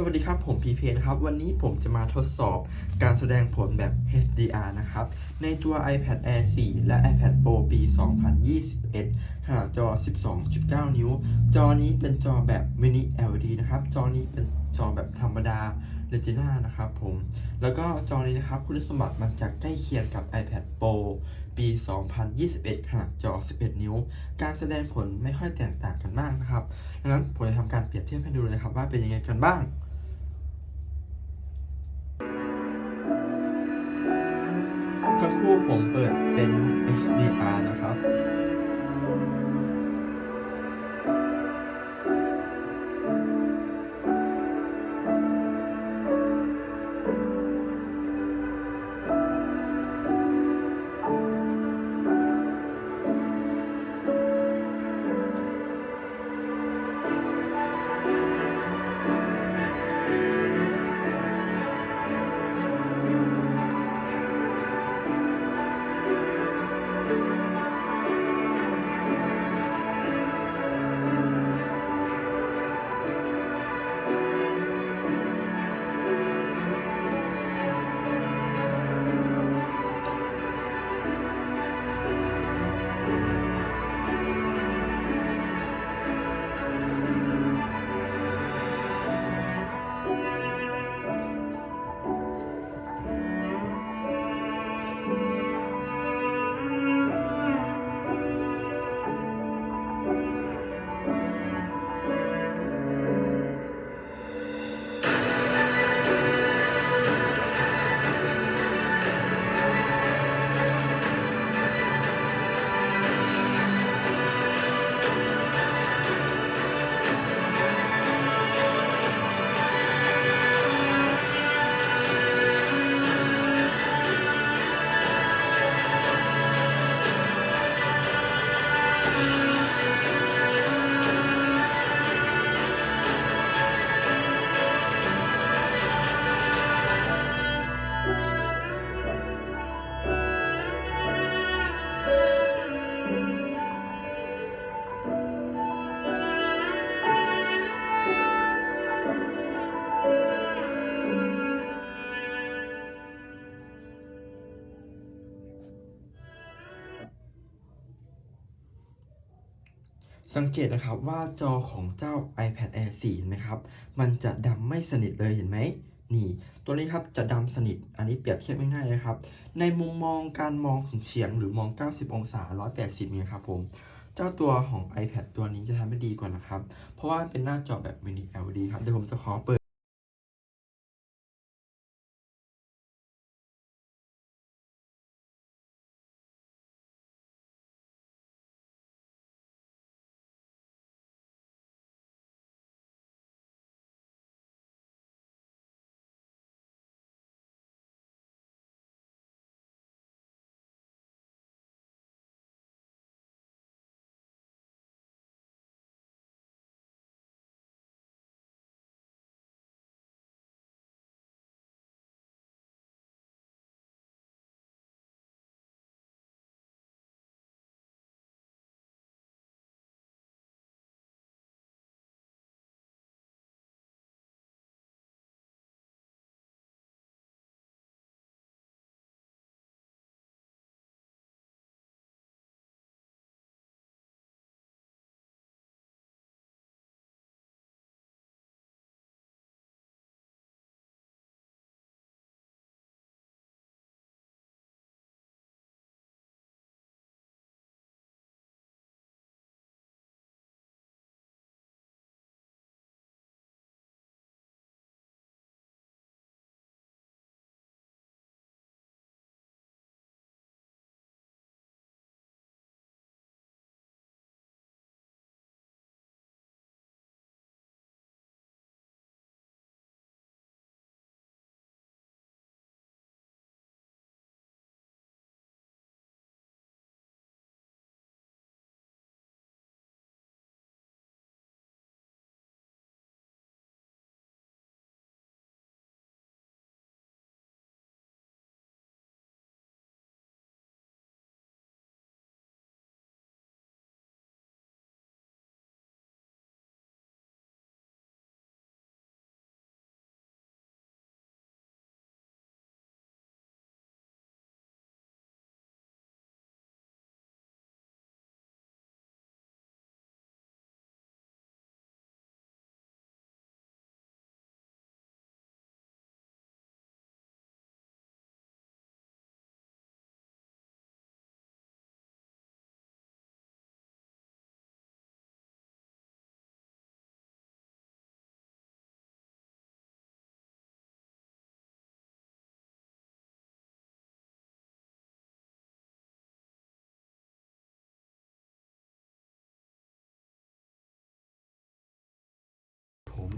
สวัสดีครับ ผมพีเพนะครับ วันนี้ผมจะมาทดสอบการแสดงผลแบบ HDR นะครับ ในตัว iPad Air 4 และ iPad Pro ปี 2021 ขนาดจอ 12.9 นิ้ว จอนี้เป็นจอแบบ Mini LED นะครับ จอนี้เป็นจอแบบธรรมดา Retina นะครับผม แล้วก็จอนี้นะครับ คุณสมบัติมันจะใกล้เคียงกับ iPad Pro ปี 2021 ขนาดจอ 11 นิ้ว การแสดงผลไม่ค่อยแตกต่างกันมากนะครับ ดังนั้นผมจะทำการเปรียบเทียบให้ดูเลยนะครับว่าเป็นยังไงกันบ้าง ทั้งคู่ผมเปิดเป็น HDR นะครับ สังเกตนะครับว่าจอของเจ้า iPad Air 4เห็นไหมครับ มันจะดำไม่สนิทเลยเห็นไหมนี่ ตัวนี้ครับจะดำสนิท อันนี้เปรียบเทียบง่ายๆนะครับ ในมุมมองการมองถึงเฉียงหรือมอง 90 องศา 180เนี่ยครับผม เจ้าตัวของ iPad ตัวนี้จะทำได้ดีกว่านะครับ เพราะว่าเป็นหน้าจอแบบ Mini LED ครับ เดี๋ยวผมจะขอเปิด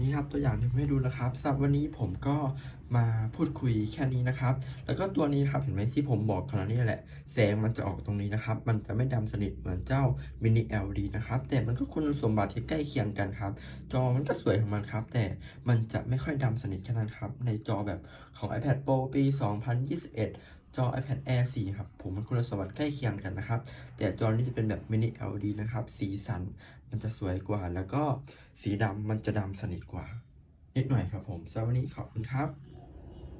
นี่ครับตัวอย่างที่ผมให้ดูนะครับสำหรับวันนี้ผมก็มาพูดคุยแค่นี้นะครับ แล้วก็ตัวนี้ครับเห็นไหมที่ผมบอกก่อนหน้านี้แหละแสงมันจะออกตรงนี้นะครับ มันจะไม่ดำสนิทเหมือนเจ้า mini LED นะครับ แต่มันก็คุณสมบัติที่ใกล้เคียงกันครับ จอมันก็สวยของมันครับ แต่มันจะไม่ค่อยดำสนิทแค่นั้นครับ ในจอแบบของ iPad Pro ปี 2021 จอ iPad Air 4 ครับ ผมมันคุณสมบัติใกล้เคียงกันนะครับ แต่จอนี้จะเป็นแบบ mini LED นะครับ สีสันมันจะสวยกว่า แล้วก็สีดำมันจะดำสนิทกว่า นิดหน่อยครับผมสำหรับวันนี้ขอบคุณครับ